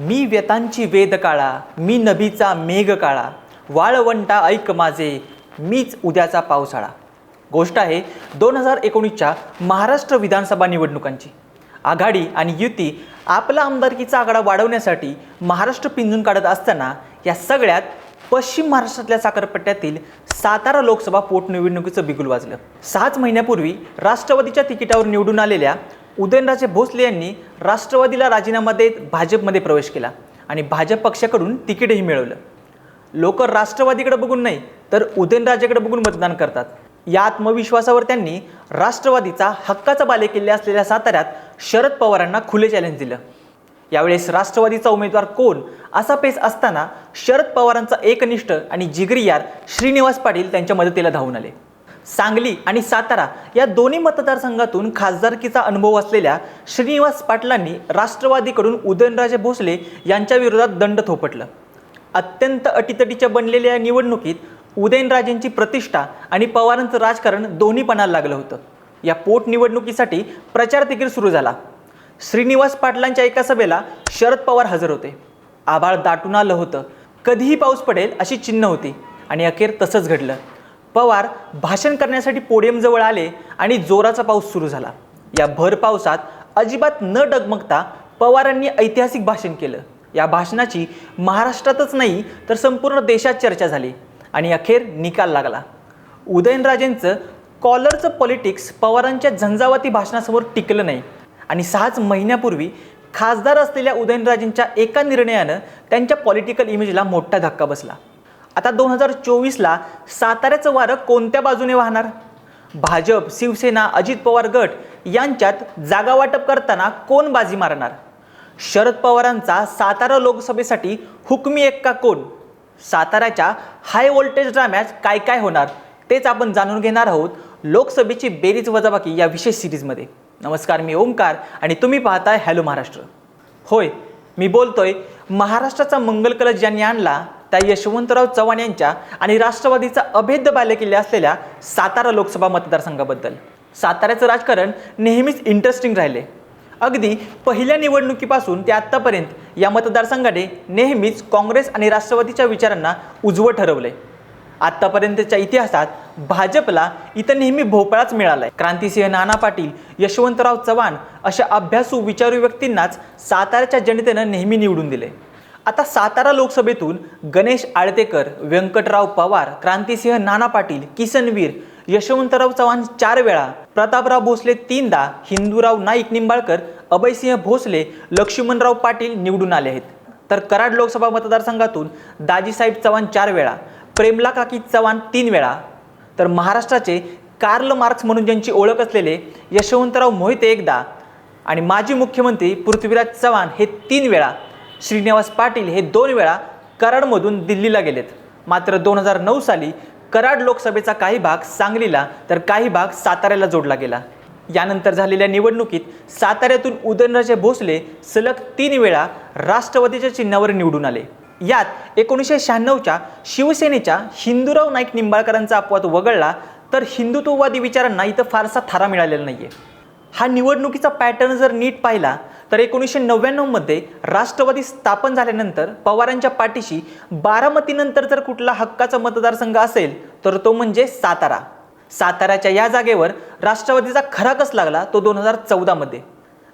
मी व्यतांची वेद काळा मी नभीचा मेघ काळा वाळवंटा ऐक माझे मीच उद्याचा पावसाळा. गोष्ट आहे दोन हजार एकोणीसच्या महाराष्ट्र विधानसभा निवडणुकांची. आघाडी आणि युती आपला आमदारकीचा आकडा वाढवण्यासाठी महाराष्ट्र पिंजून काढत असताना या सगळ्यात पश्चिम महाराष्ट्रातल्या साखरपट्ट्यातील सातारा लोकसभा पोटनिवडणुकीचं बिगुल वाजलं. सहाच महिन्यापूर्वी राष्ट्रवादीच्या तिकिटावर निवडून आलेल्या उदयनराजे भोसले यांनी राष्ट्रवादीला राजीनामा देत भाजपमध्ये प्रवेश केला आणि भाजप पक्षाकडून तिकीटही मिळवलं. लोक राष्ट्रवादीकडे बघून नाही तर उदयनराजेकडे बघून मतदान करतात. या आत्मविश्वासावर त्यांनी राष्ट्रवादीचा हक्काचा बालेकिल्ले असलेल्या साताऱ्यात शरद पवारांना खुले चॅलेंज दिलं. यावेळेस राष्ट्रवादीचा उमेदवार कोण असा पेच असताना शरद पवारांचा एकनिष्ठ आणि जिगरी यार श्रीनिवास पाटील त्यांच्या मदतीला धावून आले. सांगली आणि सातारा या दोन्ही मतदारसंघातून खासदारकीचा अनुभव असलेल्या श्रीनिवास पाटलांनी राष्ट्रवादीकडून उदयनराजे भोसले यांच्या विरोधात दंड थोपटलं. अत्यंत अटीतटीच्या बनलेल्या या निवडणुकीत उदयनराजेंची प्रतिष्ठा आणि पवारांचं राजकारण दोन्ही पणाला लागलं होतं. या पोटनिवडणुकीसाठी प्रचार देखील सुरू झाला. श्रीनिवास पाटलांच्या एका सभेला शरद पवार हजर होते. आभाळ दाटून आलं होतं. कधीही पाऊस पडेल अशी चिन्ह होती आणि अखेर तसंच घडलं. पवार भाषण करण्यासाठी पोडियमजवळ आले आणि जोराचा पाऊस सुरू झाला. या भर पावसात अजिबात न डगमगता पवारांनी ऐतिहासिक भाषण केलं. या भाषणाची महाराष्ट्रातच नाही तर संपूर्ण देशात चर्चा झाली आणि अखेर निकाल लागला. उदयनराजेंचं कॉलरचं पॉलिटिक्स पवारांच्या झंझावाती भाषणासमोर टिकलं नाही आणि सहाच महिन्यापूर्वी खासदार असलेल्या उदयनराजेंच्या एका निर्णयानं त्यांच्या पॉलिटिकल इमेजला मोठा धक्का बसला. आता दोन हजार चोवीसला साताऱ्याचं वारं कोणत्या बाजूने वाहणार? भाजप शिवसेना अजित पवार गट यांच्यात जागा वाटप करताना कोण बाजी मारणार? शरद पवारांचा सातारा लोकसभेसाठी हुकमी एक्का कोण? साताऱ्याच्या हाय व्होल्टेज ड्राम्यात काय काय होणार? तेच आपण जाणून घेणार आहोत लोकसभेची बेरीज वजाबाकी या विशेष सिरीजमध्ये. नमस्कार मी ओंकार आणि तुम्ही पाहताय हॅलो महाराष्ट्र. होय मी बोलतोय महाराष्ट्राचा मंगल कलश ज्यांनी आणला त्या यशवंतराव चव्हाण यांच्या आणि राष्ट्रवादीचा अभेद्य बालेकिल्ले असलेल्या सातारा लोकसभा मतदारसंघाबद्दल. साताऱ्याचं राजकारण नेहमीच इंटरेस्टिंग राहिले. अगदी पहिल्या निवडणुकीपासून ते आत्तापर्यंत या मतदारसंघाने नेहमीच काँग्रेस आणि राष्ट्रवादीच्या विचारांना उजवं ठरवलंय. आत्तापर्यंतच्या इतिहासात भाजपला इथं नेहमी भोपळाच मिळालाय. क्रांतिसिंह नाना पाटील यशवंतराव चव्हाण अशा अभ्यासू विचारू व्यक्तींनाच साताऱ्याच्या जनतेनं नेहमी निवडून दिले आता सातारा लोकसभेतून गणेश आळतेकर व्यंकटराव पवार क्रांतिसिंह नाना पाटील किसनवीर यशवंतराव चव्हाण चार वेळा प्रतापराव भोसले तीनदा हिंदूराव नाईक निंबाळकर अभयसिंह भोसले लक्ष्मणराव पाटील निवडून आले आहेत. तर कराड लोकसभा मतदारसंघातून दाजीसाहेब चव्हाण चार वेळा प्रेमला काकी चव्हाण तीन वेळा. तर महाराष्ट्राचे कार्ल मार्क्स म्हणून ज्यांची ओळख असलेले यशवंतराव मोहिते एकदा आणि माजी मुख्यमंत्री पृथ्वीराज चव्हाण हे तीन वेळा. श्रीनिवास पाटील हे दोन वेळा कराडमधून दिल्लीला गेलेत. मात्र दोन हजार नऊ साली कराड लोकसभेचा काही भाग सांगलीला तर काही भाग साताऱ्याला जोडला गेला. यानंतर झालेल्या निवडणुकीत साताऱ्यातून उदयनराजे भोसले सलग तीन वेळा राष्ट्रवादीच्या चिन्हावर निवडून आले. यात एकोणीसशे शहाण्णवच्या शिवसेनेच्या हिंदूराव नाईक निंबाळकरांचा अपवाद वगळला तर हिंदुत्ववादी विचारांना इथं फारसा थारा मिळालेला नाही आहे हा निवडणुकीचा पॅटर्न जर नीट पाहिला तर एकोणीसशे नव्याण्णवमध्ये राष्ट्रवादी स्थापन झाल्यानंतर पवारांच्या पाठीशी बारामतीनंतर जर कुठला हक्काचा मतदारसंघ असेल तर तो म्हणजे सातारा. साताऱ्याच्या या जागेवर राष्ट्रवादीचा खरा कस लागला तो दोन हजार चौदामध्ये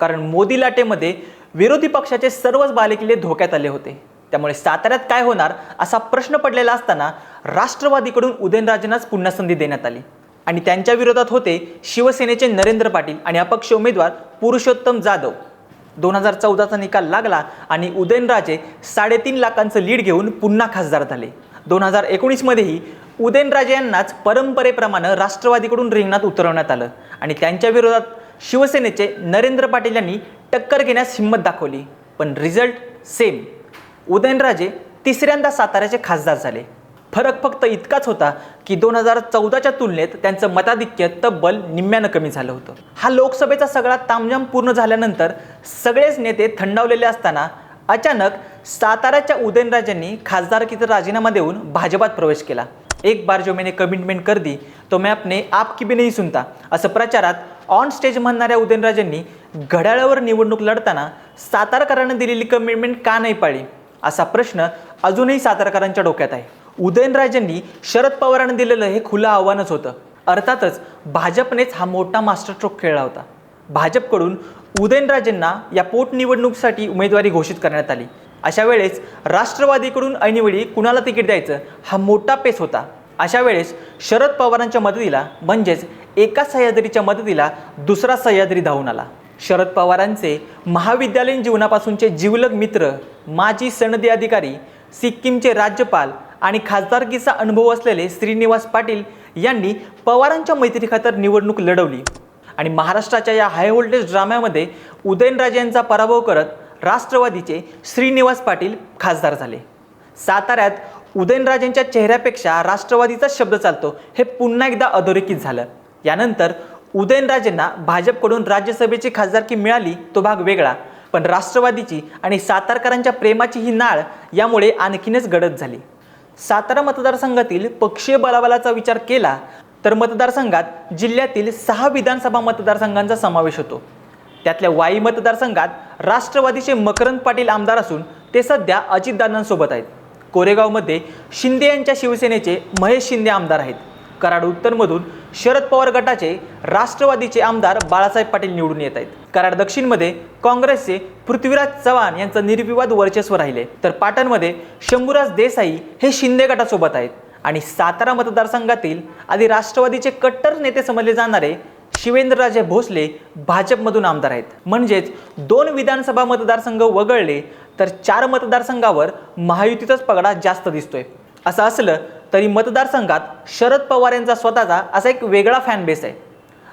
कारण मोदी लाटेमध्ये विरोधी पक्षाचे सर्वच बालेकिल्ले धोक्यात आले होते. त्यामुळे साताऱ्यात काय होणार असा प्रश्न पडलेला असताना राष्ट्रवादीकडून उदयनराजेंनाच पुन्हा संधी देण्यात आली. आणि त्यांच्या विरोधात होते शिवसेनेचे नरेंद्र पाटील आणि अपक्ष उमेदवार पुरुषोत्तम जाधव. दोन हजार चौदाचा निकाल लागला आणि उदयनराजे साडेतीन लाखांचं लीड घेऊन पुन्हा खासदार झाले. दोन हजार एकोणीसमध्येही उदयनराजे यांनाच परंपरेप्रमाणे राष्ट्रवादीकडून रिंगणात उतरवण्यात आलं आणि त्यांच्या विरोधात शिवसेनेचे नरेंद्र पाटील यांनी टक्कर घेण्यास हिंमत दाखवली. पण रिझल्ट सेम. उदयनराजे तिसऱ्यांदा साताऱ्याचे खासदार झाले. फरक फक्त इतकाच होता की दोन हजार चौदाच्या तुलनेत त्यांचं मताधिक्य तब्बल निम्म्यानं कमी झालं होतं. हा लोकसभेचा सगळा तामझाम पूर्ण झाल्यानंतर सगळेच नेते थंडावलेले असताना अचानक साताऱ्याच्या उदयनराजांनी खासदारकीचा राजीनामा देऊन भाजपात प्रवेश केला. एक बार जो मैंने कमिटमेंट कर दी तो मैं अपने आप की भी नाही सुनता असं प्रचारात ऑन स्टेज म्हणणाऱ्या उदयनराजांनी घड्याळावर निवडणूक लढताना सातारकरांना दिलेली कमिटमेंट का नाही पाळली असा प्रश्न अजूनही सातारकरांच्या डोक्यात आहे. उदयनराजेंनी शरद पवारांना दिलेलं हे खुलं आव्हानच होतं. अर्थातच भाजपनेच हा मोठा मास्टर स्ट्रोक खेळला होता. भाजपकडून उदयनराजेंना या पोटनिवडणुकीसाठी उमेदवारी घोषित करण्यात आली. अशा वेळेस राष्ट्रवादीकडून ऐनवेळी कुणाला तिकीट द्यायचं हा मोठा पेस होता. अशा वेळेस शरद पवारांच्या मदतीला म्हणजेच एका सह्याद्रीच्या मदतीला दुसरा सह्याद्री धावून आला. शरद पवारांचे महाविद्यालयीन जीवनापासूनचे जिवलग मित्र माजी सनदी अधिकारी सिक्कीमचे राज्यपाल आणि खासदारकीचा अनुभव असलेले श्रीनिवास पाटील यांनी पवारांच्या मैत्रीखातर निवडणूक लढवली. आणि महाराष्ट्राच्या या हाय व्होल्टेज ड्राम्यामध्ये उदयनराजे यांचा पराभव करत राष्ट्रवादीचे श्रीनिवास पाटील खासदार झाले. साताऱ्यात उदयनराजेंच्या चेहऱ्यापेक्षा राष्ट्रवादीचा शब्द चालतो हे पुन्हा एकदा अधोरेखित झालं. यानंतर उदयनराजेंना भाजपकडून राज्यसभेची खासदारकी मिळाली तो भाग वेगळा. पण राष्ट्रवादीची आणि सातारकरांच्या प्रेमाची ही नाळ यामुळे आणखीनच गडद झाली. सातारा मतदारसंघातील पक्षीय बलाबलाचा विचार केला तर मतदारसंघात जिल्ह्यातील सहा विधानसभा मतदारसंघांचा समावेश होतो. त्यातल्या वाई मतदारसंघात राष्ट्रवादीचे मकरंद पाटील आमदार असून ते सध्या अजितदादांसोबत आहेत. कोरेगावमध्ये शिंदे यांच्या शिवसेनेचे महेश शिंदे आमदार आहेत. कराड उत्तरमधून शरद पवार गटाचे राष्ट्रवादीचे आमदार बाळासाहेब पाटील निवडून येत आहेत. कराड दक्षिणमध्ये काँग्रेसचे पृथ्वीराज चव्हाण यांचं निर्विवाद वर्चस्व राहिले. तर पाटणमध्ये शंभूराज देसाई हे शिंदे गटासोबत आहेत. आणि सातारा मतदारसंघातील आधी राष्ट्रवादीचे कट्टर नेते समजले जाणारे शिवेंद्रराजे भोसले भाजपमधून आमदार आहेत. म्हणजेच दोन विधानसभा मतदारसंघ वगळले तर चार मतदारसंघावर महायुतीचाच पगडा जास्त दिसतोय. असं असलं तरी मतदारसंघात शरद पवार यांचा स्वतःचा असा एक वेगळा फॅनबेस आहे.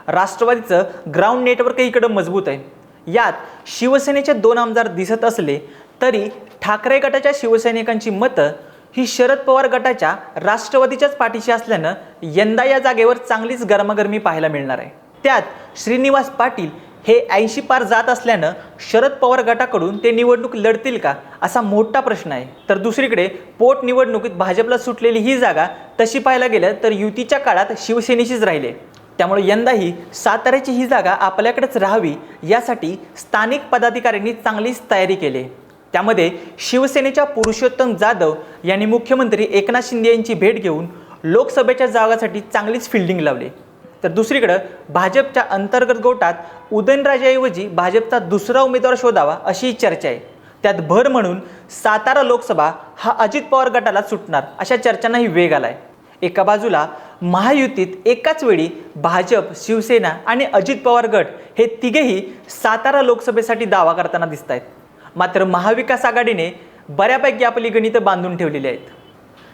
राष्ट्रवादीचं ग्राउंड नेटवर्क इकडं मजबूत आहे. यात शिवसेनेचे दोन आमदार दिसत असले तरी ठाकरे गटाच्या शिवसैनिकांची मतं ही शरद पवार गटाच्या राष्ट्रवादीच्याच पाठीशी असल्यानं यंदा या जागेवर चांगलीच गरमागरमी पाहायला मिळणार आहे. त्यात श्रीनिवास पाटील हे ऐंशी पार जात असल्यानं शरद पवार गटाकडून ते निवडणूक लढतील का असा मोठा प्रश्न आहे. तर दुसरीकडे पोटनिवडणुकीत भाजपला सुटलेली ही जागा तशी पाहायला गेलं तर युतीच्या काळात शिवसेनेशीच राहिले. त्यामुळे यंदाही साताऱ्याची ही जागा आपल्याकडेच राहावी यासाठी स्थानिक पदाधिकाऱ्यांनी चांगलीच तयारी केली. त्यामध्ये शिवसेनेच्या पुरुषोत्तम जाधव यांनी मुख्यमंत्री एकनाथ शिंदे यांची भेट घेऊन लोकसभेच्या जागासाठी चांगलीच फिल्डिंग लावली. तर दुसरीकडं भाजपच्या अंतर्गत गोटात उदयनराजेऐवजी भाजपचा दुसरा उमेदवार शोधावा अशी चर्चा आहे. त्यात भर म्हणून सातारा लोकसभा हा अजित पवार गटाला सुटणार अशा चर्चांनाही वेग आलाय. एका बाजूला महायुतीत एकाच वेळी भाजप शिवसेना आणि अजित पवार गट हे तिघेही सातारा लोकसभेसाठी दावा करताना दिसत आहेत मात्र महाविकास आघाडीने बऱ्यापैकी आपली गणितं बांधून ठेवलेली आहेत.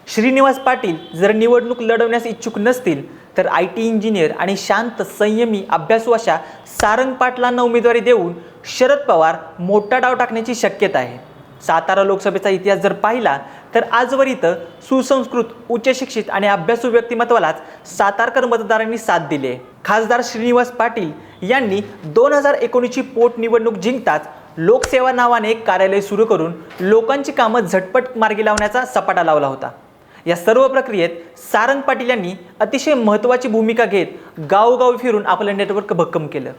श्रीनिवास पाटील जर निवडणूक लढवण्यास इच्छुक नसतील तर आय टी इंजिनियर आणि शांत संयमी अभ्यासू अशा सारंग पाटलांना उमेदवारी देऊन शरद पवार मोठा डाव टाकण्याची शक्यता आहे. सातारा लोकसभेचा इतिहास जर पाहिला तर आजवर इथं सुसंस्कृत उच्चशिक्षित आणि अभ्यासू व्यक्तिमत्वालाच सातारकर मतदारांनी साथ दिली आहे. खासदार श्रीनिवास पाटील यांनी दोन हजार एकोणीसची पोटनिवडणूक जिंकताच लोकसेवा नावाने एक कार्यालय सुरू करून लोकांची कामं झटपट मार्गी लावण्याचा सपाटा लावला होता. या सर्व प्रक्रियेत सारंग पाटील यांनी अतिशय महत्त्वाची भूमिका घेत गावोगावी फिरून आपलं नेटवर्क भक्कम केलं.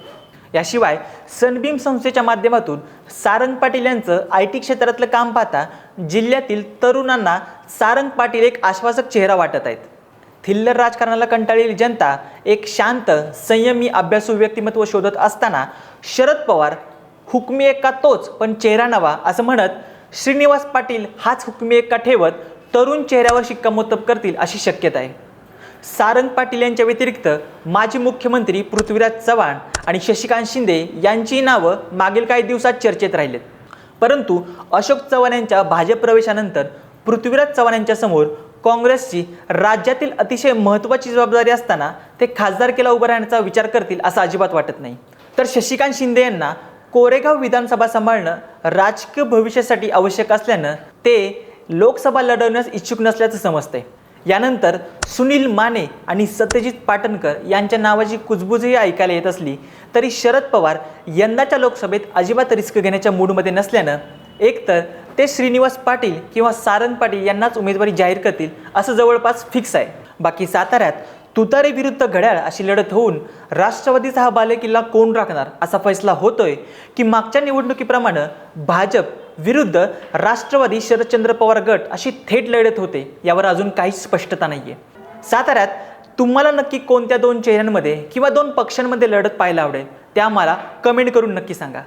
याशिवाय सनबीम संस्थेच्या माध्यमातून सारंग पाटील यांचं आय टी क्षेत्रातलं काम पाहता जिल्ह्यातील तरुणांना सारंग पाटील एक आश्वासक चेहरा वाटत आहेत. थिल्लर राजकारणाला कंटाळलेली जनता एक शांत संयमी अभ्यासू व्यक्तिमत्व शोधत असताना शरद पवार हुकमी एक्का तोच पण चेहरा नवा असं म्हणत श्रीनिवास पाटील हाच हुकमी एक्का ठेवत तरुण चेहऱ्यावर शिक्कामोर्तब करतील अशी शक्यता आहे. सारंग पाटील यांच्या व्यतिरिक्त माजी मुख्यमंत्री पृथ्वीराज चव्हाण आणि शशिकांत शिंदे यांची नावं मागील काही दिवसात चर्चेत राहिलेत. परंतु अशोक चव्हाण यांच्या भाजप प्रवेशानंतर पृथ्वीराज चव्हाण यांच्या समोर काँग्रेसची राज्यातील अतिशय महत्त्वाची जबाबदारी असताना ते खासदारकीला उभं राहण्याचा विचार करतील असं अजिबात वाटत नाही. तर शशिकांत शिंदे यांना कोरेगाव विधानसभा सांभाळणं राजकीय भविष्यासाठी आवश्यक असल्यानं ते लोकसभा लढवण्यास इच्छुक नसल्याचं समजते यानंतर सुनील माने आणि सत्यजित पाटणकर यांच्या नावाची कुजबुजही ऐकायला येत असली तरी शरद पवार यंदाच्या लोकसभेत अजिबात रिस्क घेण्याच्या मूडमध्ये नसल्यानं एकतर ते श्रीनिवास पाटील किंवा सारंग पाटील यांनाच उमेदवारी जाहीर करतील असं जवळपास फिक्स आहे. बाकी साताऱ्यात तुतारे विरुद्ध घड्याळ अशी लढत होऊन राष्ट्रवादीचा हा बालेकिल्ला कोण राखणार असा फैसला होतोय की मागच्या निवडणुकीप्रमाणे भाजप विरुद्ध राष्ट्रवादी शरदचंद्र पवार गट अशी थेट लढत होते यावर अजून काहीच स्पष्टता नाहीये. साताऱ्यात तुम्हाला नक्की कोणत्या दोन चेहऱ्यांमध्ये किंवा दोन पक्षांमध्ये लढत पाहायला आवडेल ते आम्हाला कमेंट करून नक्की सांगा.